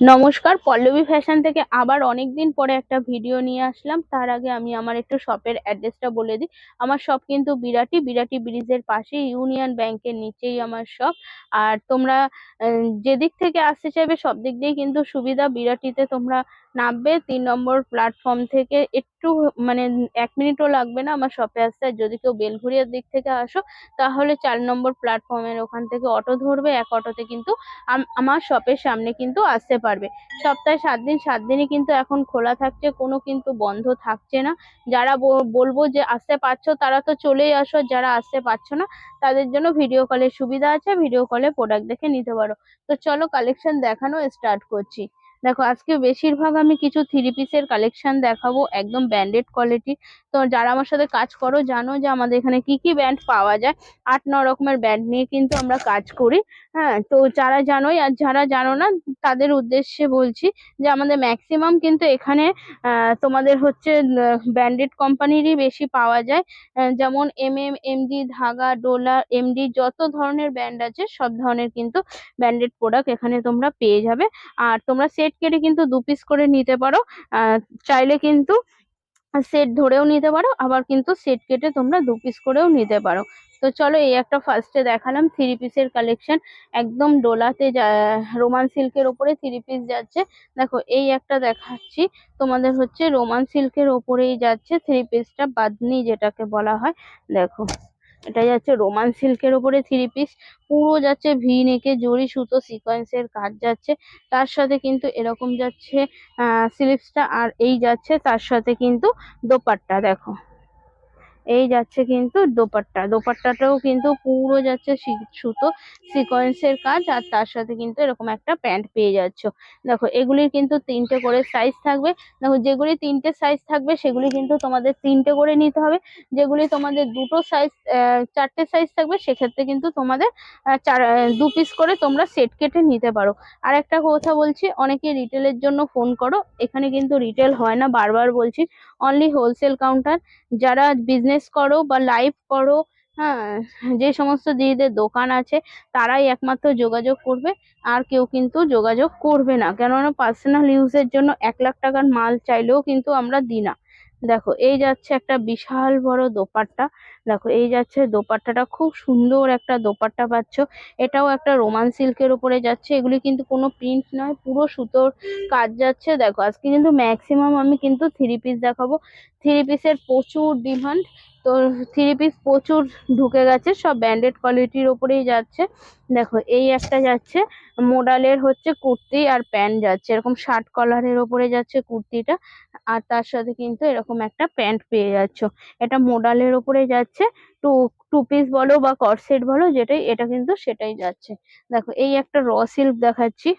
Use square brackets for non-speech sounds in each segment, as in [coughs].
নমস্কার, পল্লবী ফ্যাশন থেকে আবার অনেক দিন পরে একটা ভিডিও নিয়ে আসলাম। তার আগে আমি আমার একটু শপের অ্যাড্রেসটা বলে দিই। আমার শপ কিন্তু বিরাটি বিরাটি ব্রিজের পাশে ইউনিয়ন ব্যাংকের নিচেই আমার শপ। আর তোমরা যেদিক থেকে আসতে চাইবে সব দিক দিয়েই কিন্তু সুবিধা। বিরাটিতে তোমরা নামবে, তিন নম্বর প্ল্যাটফর্ম থেকে একটু মানে এক মিনিটও লাগবে না আমার শপে আসতে। আর যদি কেউ বেলঘুরিয়ার দিক থেকে আসো, তাহলে চার নম্বর প্ল্যাটফর্মের ওখান থেকে অটো ধরবে, এক অটোতে কিন্তু আম- আমার শপের সামনে কিন্তু আসতে পারবে। সপ্তাহে সাত দিন, সাত দিনই কিন্তু এখন খোলা থাকছে, কোনো কিন্তু বন্ধ থাকছে না। যারা বলব যে আসতে পারছ, তারা তো চলেই আসো যারা আসতে পারছ না, তাদের জন্য ভিডিও কলের সুবিধা আছে ভিডিও কলে প্রোডাক্ট দেখে নিতে পারো। তো চলো কালেকশন দেখানো স্টার্ট করছি। দেখো, আজকে বেশিরভাগ আমি কিছু থ্রি পিসের কালেকশন দেখাবো, একদম ব্র্যান্ডেড কোয়ালিটি তো যারা আমার সাথে কাজ করো, জানো যে আমাদের এখানে কি কি ব্র্যান্ড পাওয়া যায়। আট, ন রকমের ব্র্যান্ড নিয়ে কিন্তু আমরা কাজ করি। হ্যাঁ তো যারা জানোই আর যারা জানো না, তাদের উদ্দেশ্যে বলছি যে আমাদের ম্যাক্সিমাম কিন্তু এখানে তোমাদের হচ্ছে ব্র্যান্ডেড কোম্পানিরই বেশি পাওয়া যায়। যেমন এম এম এমডি ধাগা, ডোলা এমডি যত ধরনের ব্র্যান্ড আছে, সব ধরনের কিন্তু ব্র্যান্ডেড প্রোডাক্ট এখানে তোমরা পেয়ে যাবে। আর তোমরা সেট কেটে কিন্তু দু পিস করে নিতে পারো। চাইলে কিন্তু সেট ধরেও নিতে পারো, আবার কিন্তু সেট কেটে তোমরা দু পিস করেও নিতে পারো। তো চলো এই একটা ফার্স্টে দেখালাম থ্রি পিসের কালেকশন একদম ডোলাতে রোমান সিল্কের ওপরে থ্রি পিস যাচ্ছে। দেখো, এই একটা দেখাচ্ছি। তোমাদের হচ্ছে রোমান সিল্কের ওপরেই যাচ্ছে থ্রি পিসটা বাদনি যেটাকে বলা হয়। দেখো। এটা যাচ্ছে রোমান সিল্কের ওপরে থ্রি পিস পুরো যাচ্ছে ভি নেকে জরি সুতো সিকোয়েন্স এর কাজ যাচ্ছে। তার সাথে কিন্তু এরকম যাচ্ছে, আহ স্লিভসটা আর এই যাচ্ছে, তার সাথে কিন্তু দোপাট্টা, দেখো। এই যাচ্ছে কিন্তু দোপাট্টা। দোপাট্টাটাও কিন্তু পুরো যাচ্ছে সুতো সিকোয়েন্সের কাজ, আর তার সাথে কিন্তু এরকম একটা প্যান্ট পেয়ে যাচ্ছ। দেখো, এগুলির কিন্তু তিনটে করে সাইজ থাকবে। দেখো, যেগুলি তিনটে সাইজ থাকবে, সেগুলি কিন্তু তোমাদের তিনটে করে নিতে হবে। যেগুলি তোমাদের দুটো সাইজ চারটে সাইজ থাকবে, সেক্ষেত্রে কিন্তু তোমাদের চার দু পিস করে তোমরা সেট কেটে নিতে পারো। আর একটা কথা বলছি, অনেকে রিটেলের জন্য ফোন করো। এখানে কিন্তু রিটেল হয় না, বারবার বলছি। অনলি হোলসেল কাউন্টার যারা বিজনেস করো বা লাইভ করো হ্যাঁ যে সমস্ত দিদিদের দোকান আছে, তারাই একমাত্র যোগাযোগ করবে, আর কেউ কিন্তু যোগাযোগ করবে না। কেননা পার্সোনাল ইউজের জন্য এক লাখ টাকার মাল চাইলেও কিন্তু আমরা দিই না। দেখো, এই যাচ্ছে একটা বিশাল বড় দোপাট্টা। দেখো, এই যাচ্ছে দোপাট্টাটা, খুব সুন্দর একটা দোপাট্টা পাচ্ছ। এটাও একটা রোমান সিল্কের উপরে যাচ্ছে। এগুলি কিন্তু কোনো প্রিন্ট নয়, পুরো সুতোর কাজ যাচ্ছে। দেখো, আজকে কিন্তু ম্যাক্সিমাম আমি কিন্তু থ্রি পিস দেখাবো। থ্রি পিসের প্রচুর ডিমান্ড তো থ্রি পিস প্রচুর ঢুকে গেছে, সব ব্র্যান্ডেড কোয়ালিটির ওপরেই যাচ্ছে। দেখো, এই একটা যাচ্ছে মোডালের হচ্ছে কুর্তি আর প্যান্ট যাচ্ছে, এরকম শার্ট কলারের ওপরে যাচ্ছে কুর্তিটা, আর তার সাথে কিন্তু এরকম একটা প্যান্ট পেয়ে যাচ্ছ। এটা মোডালের ওপরে যাচ্ছে টু টু পিস বলো বা কর্সেট বলো, যেটাই, এটা কিন্তু সেটাই যাচ্ছে। দেখো, এই একটা র সিল্ক দেখাচ্ছি।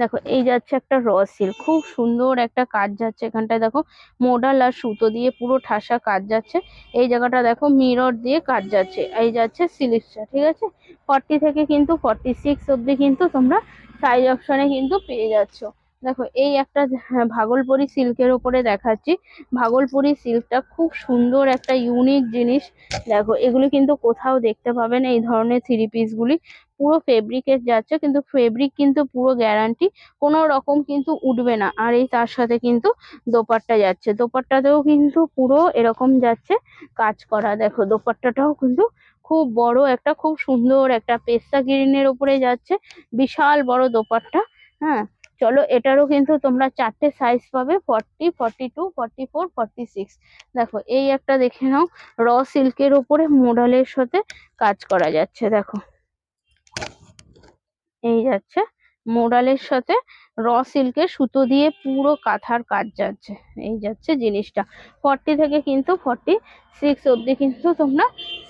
দেখো এই যাচ্ছে একটা র সিল্ক খুব সুন্দর একটা কাজ যাচ্ছে এখানটায়। দেখো মোডাল আর সুতো দিয়ে পুরো ঠাসা কাজ যাচ্ছে। এই জায়গাটা দেখো মিরর দিয়ে কাজ যাচ্ছে। এই যাচ্ছে সিলিপসটা ঠিক আছে? ফর্টি থেকে কিন্তু ফর্টি সিক্স অব্দি কিন্তু তোমরা সাইজ অপশনে কিন্তু পেয়ে যাচ্ছ। দেখো এই একটা হ্যাঁ, ভাগলপুরি সিল্কের ওপরে দেখাচ্ছি। ভাগলপুরি সিল্কটা খুব সুন্দর একটা ইউনিক জিনিস। দেখো এগুলি কিন্তু কোথাও দেখতে পাবে না এই ধরনের থ্রি পিসগুলি পুরো ফেব্রিকের যাচ্ছে, কিন্তু ফেব্রিক কিন্তু পুরো গ্যারান্টি কোনো রকম কিন্তু উঠবে না। আর এই তার সাথে কিন্তু দোপাট্টা যাচ্ছে। দোপাট্টাতেও কিন্তু পুরো এরকম যাচ্ছে কাজ করা। দেখো, দোপাট্টাটাও কিন্তু খুব বড় একটা, খুব সুন্দর একটা পেস্তা গ্রিনের উপরে যাচ্ছে। বিশাল বড় দোপাট্টা হ্যাঁ? চলো, এটারও কিন্তু তোমরা চারটে সাইজ পাবে forty forty two forty four forty six দেখো, এই একটা দেখে নাও র সিল্কের ওপরে মোডালের সাথে কাজ করা যাচ্ছে। দেখো এই যাচ্ছে। মোডালের সাথে র সিল্কের সুতো দিয়ে পুরো কাঁথার কাজ যাচ্ছে। এই যাচ্ছে জিনিসটা। ফর্টি থেকে কিন্তু ফর্টি সিক্স অবধি কিন্তু তোমরা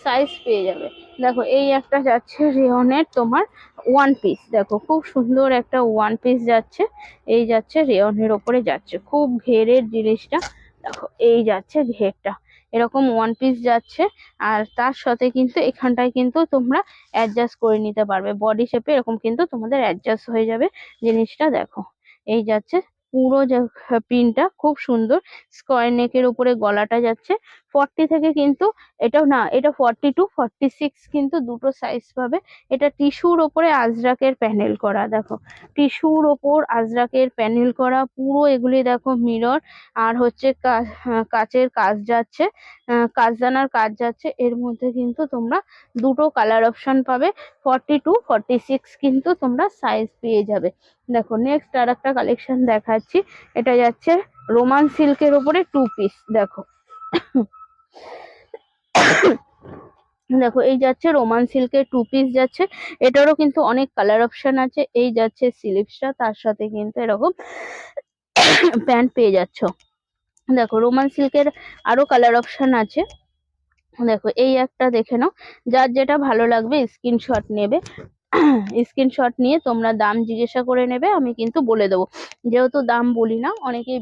সাইজ পেয়ে যাবে। দেখো, এই একটা যাচ্ছে রেয়নের তোমার ওয়ান পিস দেখো, খুব সুন্দর একটা ওয়ান পিস যাচ্ছে। এই যাচ্ছে রেয়নের ওপরে যাচ্ছে। খুব ঘেরের জিনিসটা। দেখো, এই যাচ্ছে ঘেরটা। এরকম ওয়ান পিস যাচ্ছে, আর তার সাথে কিন্তু এখানটায় কিন্তু তোমরা অ্যাডজাস্ট করে নিতে পারবে। বডি শেপে এরকম কিন্তু তোমাদের অ্যাডজাস্ট হয়ে যাবে জিনিসটা, দেখো। এই যাচ্ছে পুরো যে প্রিন্টটা খুব সুন্দর। স্কোয়ার নেকের উপরে গলাটা যাচ্ছে। ফর্টি থেকে কিন্তু এটাও না এটা ফর্টি টু ফর্টি সিক্স কিন্তু দুটো সাইজ পাবে। এটা টিস্যুর ওপরে আজরাকের প্যানেল করা দেখো। টিস্যুর ওপর আজরাকের প্যানেল করা পুরো এগুলি দেখো মিরর। আর হচ্ছে কাচের কাজ যাচ্ছে। আহ, কাচদানার কাজ যাচ্ছে। এর মধ্যে কিন্তু তোমরা দুটো কালার অপশন পাবে। ফর্টি টু ফর্টি সিক্স কিন্তু তোমরা সাইজ পেয়ে যাবে। দেখো নেক্সট আর একটা কালেকশন দেখাচ্ছি। এটা যাচ্ছে রোমান সিল্কের ওপরে টু পিস দেখো। দেখো, এই যাচ্ছে রোমান সিল্কের টু পিস যাচ্ছে। এটারও কিন্তু অনেক কালার অপশন আছে। এই যাচ্ছে স্লিভসটা তার সাথে কিন্তু এরকম প্যান্ট পেয়ে যাচ্ছ। দেখো রোমান সিল্কের আরও কালার অপশন আছে। দেখো, এই একটা দেখে নাও। যার যেটা ভালো লাগবে স্ক্রিনশট নেবে। [clears throat] স্ক্রিনশট নিয়ে তোমরা দাম জিজ্ঞাসা করে নেবে, আমি কিন্তু বলে দেবো। যেহেতু দাম বলি না, অনেকেই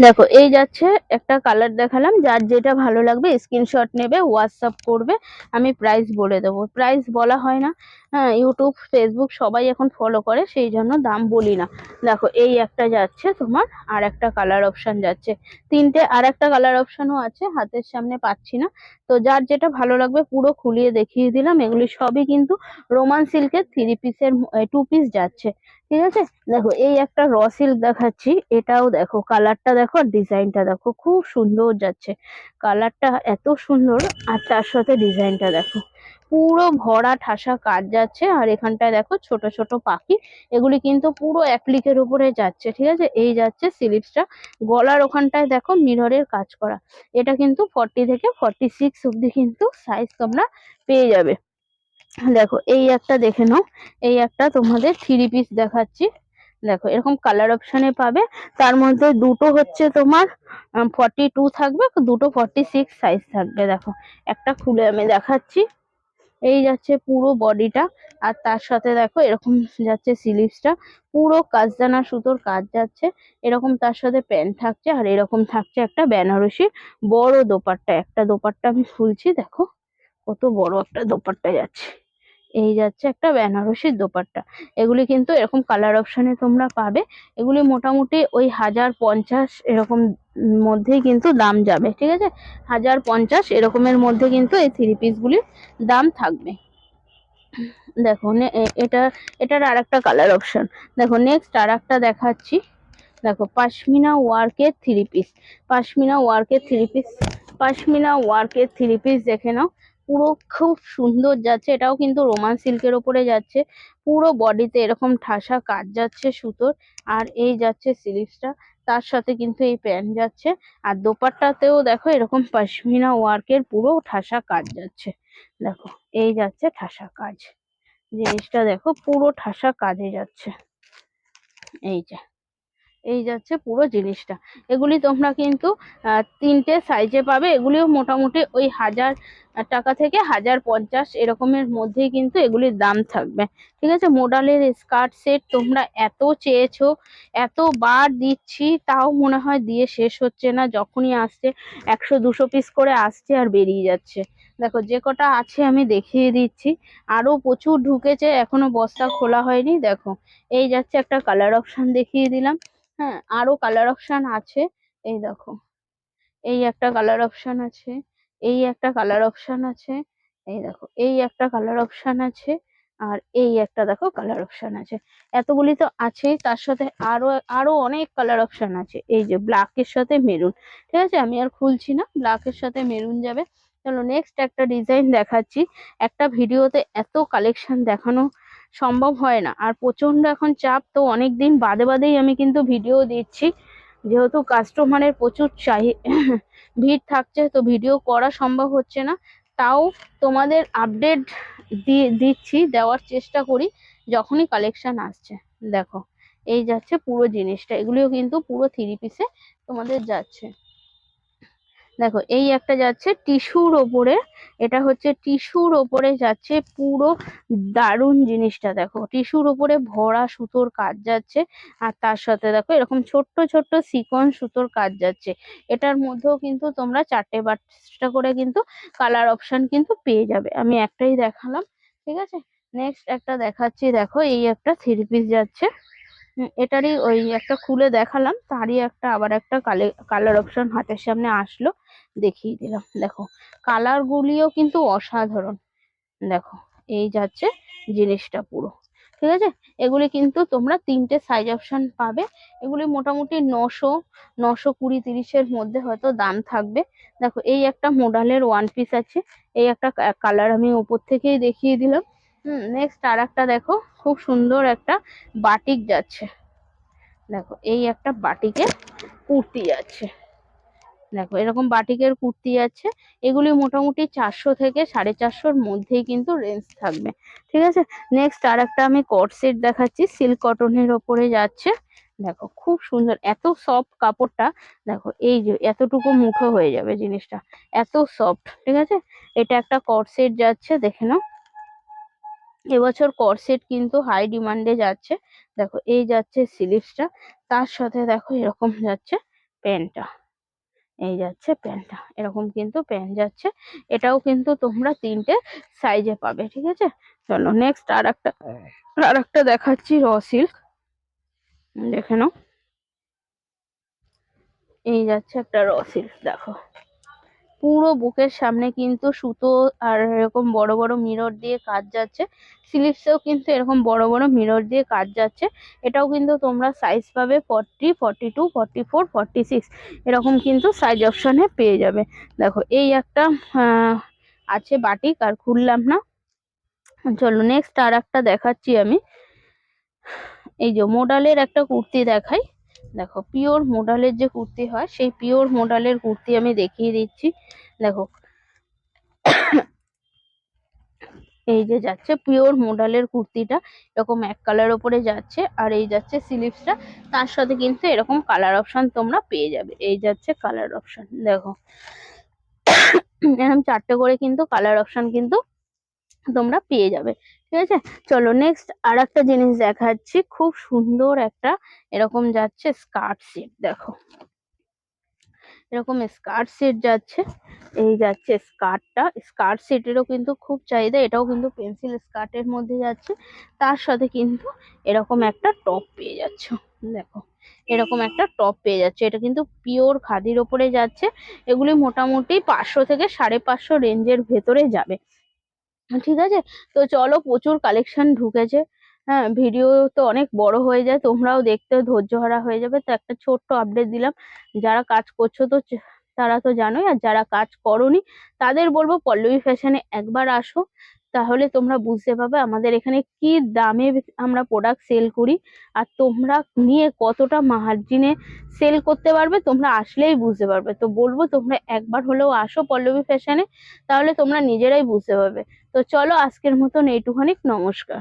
দেখো, এই যাচ্ছে একটা কালার দেখালাম, যার যেটা ভালো লাগবে স্ক্রিনশট নেবে হোয়াটসঅ্যাপ করবে, আমি প্রাইস বলে দেবো। প্রাইস বলা হয় না হ্যাঁ ইউটিউব ফেসবুক সবাই এখন ফলো করে, সেই জন্য দাম বলি না। দেখো, এই একটা যাচ্ছে তোমার, আর একটা কালার অপশন যাচ্ছে। তিনটে, আর একটা কালার অপশনও আছে, হাতের সামনে পাচ্ছি না। তো যার যেটা ভালো লাগবে, পুরো খুলিয়ে দেখিয়ে দিলাম। এগুলি সবই কিন্তু রোমান সিল্কের থ্রি পিসের টু পিস যাচ্ছে। ঠিক আছে? দেখো, এই একটা র সিল্ক দেখাচ্ছি, এটাও দেখো কালারটা দেখো আর ডিজাইনটা দেখো, খুব সুন্দর যাচ্ছে। কালারটা এত সুন্দর, আর তার সাথে ডিজাইনটা দেখো। পুরো ভরা ঠাসা কাজ যাচ্ছে। আর এখানটায় দেখো ছোট ছোট পাখি। এগুলি কিন্তু পুরো অ্যাপ্লিকের উপরে যাচ্ছে, ঠিক আছে? এই যাচ্ছে স্লিভসটা গলার ওখানটায় দেখো মিররের কাজ করা। এটা কিন্তু ফর্টি থেকে ফর্টি সিক্স অব্দি কিন্তু সাইজ তোমরা পেয়ে যাবে। দেখো, এই একটা দেখে নাও। এই একটা তোমাদের থ্রি পিস দেখাচ্ছি। দেখো, এরকম কালার অপশনে পাবে। তার মধ্যে দুটো হচ্ছে তোমার ফর্টি টু থাকবে, দুটো ফর্টি সিক্স সাইজ থাকবে। দেখো, একটা খুলে আমি দেখাচ্ছি। এই যাচ্ছে পুরো বডিটা আর তার সাথে দেখো এরকম যাচ্ছে স্লিভসটা পুরো কাজদানা সুতোর কাজ যাচ্ছে, এরকম তার সাথে প্যান্ট থাকছে, আর এরকম থাকছে একটা বেনারসি বড় দোপাট্টা, একটা দোপাট্টা আমি খুলছি, দেখো কত বড় একটা দোপাট্টা যাচ্ছে, এই যাচ্ছে একটা বেনারসির দোপাট্টা, এগুলি কিন্তু এরকম কালার অপশনে তোমরা পাবে, এগুলি মোটামুটি ওই হাজার পঞ্চাশ এরকম মধ্যেই কিন্তু দাম যাবে, ঠিক আছে? হাজার পঞ্চাশ, এরকমের মধ্যে কিন্তু এই থ্রি পিসগুলির দাম থাকবে। দেখো এটা, এটার আর একটা কালার অপশন দেখো নেক্সট আর একটা দেখাচ্ছি। দেখো পাশমিনা ওয়ার্কের থ্রি পিস পাশমিনা ওয়ার্কের থ্রি পিস পাশমিনা ওয়ার্কের থ্রি পিস দেখে নাও। পুরো খুব সুন্দর যাচ্ছে, এটাও কিন্তু রোমান সিল্কের ওপরে যাচ্ছে। পুরো বডিতে এরকম ঠাসা কাজ যাচ্ছে সুতোর, আর এই যাচ্ছে স্লিভসটা তার সাথে কিন্তু এই প্যান্ট যাচ্ছে। আর দোপাট্টাতেও দেখো এরকম পাশমিনা ওয়ার্কের পুরো ঠাসা কাজ যাচ্ছে। দেখো, এই যাচ্ছে ঠাসা কাজ। জিনিসটা দেখো পুরো ঠাসা কাজে যাচ্ছে। এই যে। এই যাচ্ছে পুরো জিনিসটা। এগুলি তোমরা কিন্তু তিনটে সাইজে পাবে। এগুলিও মোটামুটি ওই হাজার টাকা থেকে হাজার পঞ্চাশ এরকমের মধ্যেই কিন্তু এগুলির দাম থাকবে। ঠিক আছে? মোডালের স্কার্ট সেট তোমরা এত চেয়েছো এত বার দিচ্ছি, তাও মনে হয় দিয়ে শেষ হচ্ছে না। যখনই আসছে, একশো দুশো পিস করে আসছে আর বেরিয়ে যাচ্ছে। দেখো, যে কটা আছে আমি দেখিয়ে দিচ্ছি। আরও প্রচুর ঢুকেছে, এখনও বস্তা খোলা হয়নি। দেখো, এই যাচ্ছে একটা কালার অপশন দেখিয়ে দিলাম। হ্যাঁ আরও কালার অপশন আছে। এই দেখো, এই একটা কালার অপশন আছে, এই একটা কালার অপশন আছে, এই দেখো, এই একটা কালার অপশন আছে, আর এই একটা দেখো কালার অপশন আছে। এতগুলি তো আছেই, তার সাথে আরও আরও অনেক কালার অপশন আছে। এই যে ব্ল্যাক এর সাথে মেরুন ঠিক আছে? আমি আর খুলছি না ব্ল্যাক এর সাথে মেরুন যাবে। চলো নেক্সট একটা ডিজাইন দেখাচ্ছি। একটা ভিডিওতে এত কালেকশন দেখানো সম্ভব হয় না। আর প্রচণ্ড এখন চাপ, তো অনেক দিন বাদে বাদেই আমি কিন্তু ভিডিও দিচ্ছি। যেহেতু কাস্টমারের প্রচুর চাহি, [coughs] ভিড় থাকছে, তো ভিডিও করা সম্ভব হচ্ছে না। তাও তোমাদের আপডেট দিয়ে দিচ্ছি, দেওয়ার চেষ্টা করি, যখনই কালেকশন আসছে। দেখো, এই যাচ্ছে পুরো জিনিসটা। এগুলিও কিন্তু পুরো থ্রি পিসে তোমাদের যাচ্ছে। দেখো, এই একটা যাচ্ছে টিস্যুর ওপরে, এটা হচ্ছে টিস্যুর ওপরে যাচ্ছে পুরো দারুণ জিনিসটা, দেখো। টিস্যুর ওপরে ভরা সুতোর কাজ যাচ্ছে, আর তার সাথে দেখো, এরকম ছোট্ট ছোট্ট সিকন সুতোর কাজ যাচ্ছে। এটার মধ্যেও কিন্তু তোমরা চারটে পাঁচটা করে কিন্তু কালার অপশন কিন্তু পেয়ে যাবে। আমি একটাই দেখালাম, ঠিক আছে? নেক্সট একটা দেখাচ্ছি, দেখো, এই একটা থ্রি পিস যাচ্ছে। এটারই ওই একটা খুলে দেখালাম, তারই একটা আবার একটা কালে, কালার অপশন হাতের সামনে আসলো। দেখিয়ে দিলাম। দেখো কালার গুলিও কিন্তু অসাধারণ। দেখো, এই যাচ্ছে জিনিসটা পুরো। ঠিক আছে? এগুলি কিন্তু তোমরা তিনটে সাইজ অপশন পাবে। এগুলি মোটামুটি নশো নশো কুড়ি তিরিশের মধ্যে হয়তো দাম থাকবে। দেখো, এই একটা মোডালের ওয়ান পিস আছে। এই একটা কালার আমি উপর থেকেই দেখিয়ে দিলাম। হুম নেক্সট আর একটা দেখো, খুব সুন্দর একটা বাটিক যাচ্ছে। দেখো, এই একটা বাটিকের কুর্তি যাচ্ছে দেখো, এরকম বাটিকের কুর্তি আছে, এগুলি মোটামুটি চারশো থেকে সাড়ে চারশোর মধ্যেই কিন্তু রেঞ্জ থাকবে, ঠিক আছে? নেক্সট আর একটা আমি কট সেট দেখাচ্ছি সিল্ক কটনের ওপরে যাচ্ছে, দেখো খুব সুন্দর, এত সফট কাপড়টা, দেখো এই যে এতটুকু মুঠো হয়ে যাবে জিনিসটা, এত সফট ঠিক আছে? এটা একটা কট সেট যাচ্ছে, দেখে নাও। এবছর কর্সেট কিন্তু হাই ডিমান্ডে যাচ্ছে, দেখো এই যাচ্ছে স্লিভসটা তার সাথে দেখো এরকম যাচ্ছে প্যান্টটা। এই যাচ্ছে প্যান্টটা। এরকম কিন্তু প্যান্ট যাচ্ছে। এটাও কিন্তু তোমরা তিনটে সাইজে পাবে, ঠিক আছে? চলো নেক্সট আর একটা আর একটা দেখাচ্ছি র সিল্ক দেখে নাও। এই যাচ্ছে একটা র সিল্ক দেখো। পুরো বুকের সামনে কিন্তু সুতো আর এরকম বড় বড় মিরর দিয়ে কাজ যাচ্ছে। স্লিভসেও কিন্তু এরকম বড় বড় মিরর দিয়ে কাজ যাচ্ছে। এটাও কিন্তু তোমরা সাইজ পাবে forty forty two forty four forty six এরকম কিন্তু সাইজ অপশনে পেয়ে যাবে। দেখো, এই একটা আছে বাটিক আর খুললাম না। চলো নেক্সট আর একটা দেখাচ্ছি আমি। এই যে মোডালের একটা কুর্তি দেখাই। দেখো, পিওর মোডালের যে কুর্তি হয়, সেই পিওর মোডালের কুর্তি আমি দেখিয়ে দিচ্ছি। দেখো, এই যে যাচ্ছে পিওর মোডালের কুর্তিটা, এরকম এক কালার ওপরে যাচ্ছে, আর এই যাচ্ছে স্লিভসটা। তার সাথে কিন্তু এরকম কালার অপশন তোমরা পেয়ে যাবে। এই যাচ্ছে কালার অপশন, দেখো। এরকম চারটে করে কিন্তু কালার অপশন কিন্তু তোমরা পেয়ে যাবে। ঠিক আছে? চলো নেক্সট আর একটা জিনিস দেখাচ্ছি। খুব সুন্দর একটা এরকম যাচ্ছে স্কার্ট সেট দেখো। এরকম স্কার্ট সেট যাচ্ছে। এই যাচ্ছে স্কার্টটা স্কার্ট সেটেরও কিন্তু খুব চাহিদা, এটাও কিন্তু পেন্সিল স্কার্টের মধ্যে যাচ্ছে। তার সাথে কিন্তু এরকম একটা টপ পেয়ে যাচ্ছ, দেখো। এরকম একটা টপ পেয়ে যাচ্ছে। এটা কিন্তু পিওর খাদির ওপরে যাচ্ছে। এগুলি মোটামুটি পাঁচশো থেকে সাড়ে পাঁচশো রেঞ্জের ভেতরে যাবে। ঠিক আছে? তো চলো প্রচুর কালেকশন ঢুকেছে। হ্যাঁ ভিডিও তো অনেক বড় হয়ে যায়, তোমরাও দেখতে ধৈর্য হারা হয়ে যাবে। তো একটা ছোট্ট আপডেট দিলাম। যারা কাজ করছ তো তারা তো জানোই, আর যারা কাজ করোনি, তাদের বলব পল্লবী ফ্যাশনে একবার আসো। তাহলে তোমরা বুঝতে পারবে আমাদের এখানে কি দামে আমরা প্রোডাক্ট সেল করি আর তোমরা নিয়ে কতটা মার্জিনে সেল করতে পারবে তোমরা আসলেই বুঝতে পারবে। তো বলব তোমরা একবার হলেও আসো পল্লবী ফ্যাশনে তাহলে তোমরা নিজেরাই বুঝতে পারবে। তো চলো আজকের মতন এইটুখানি, নমস্কার।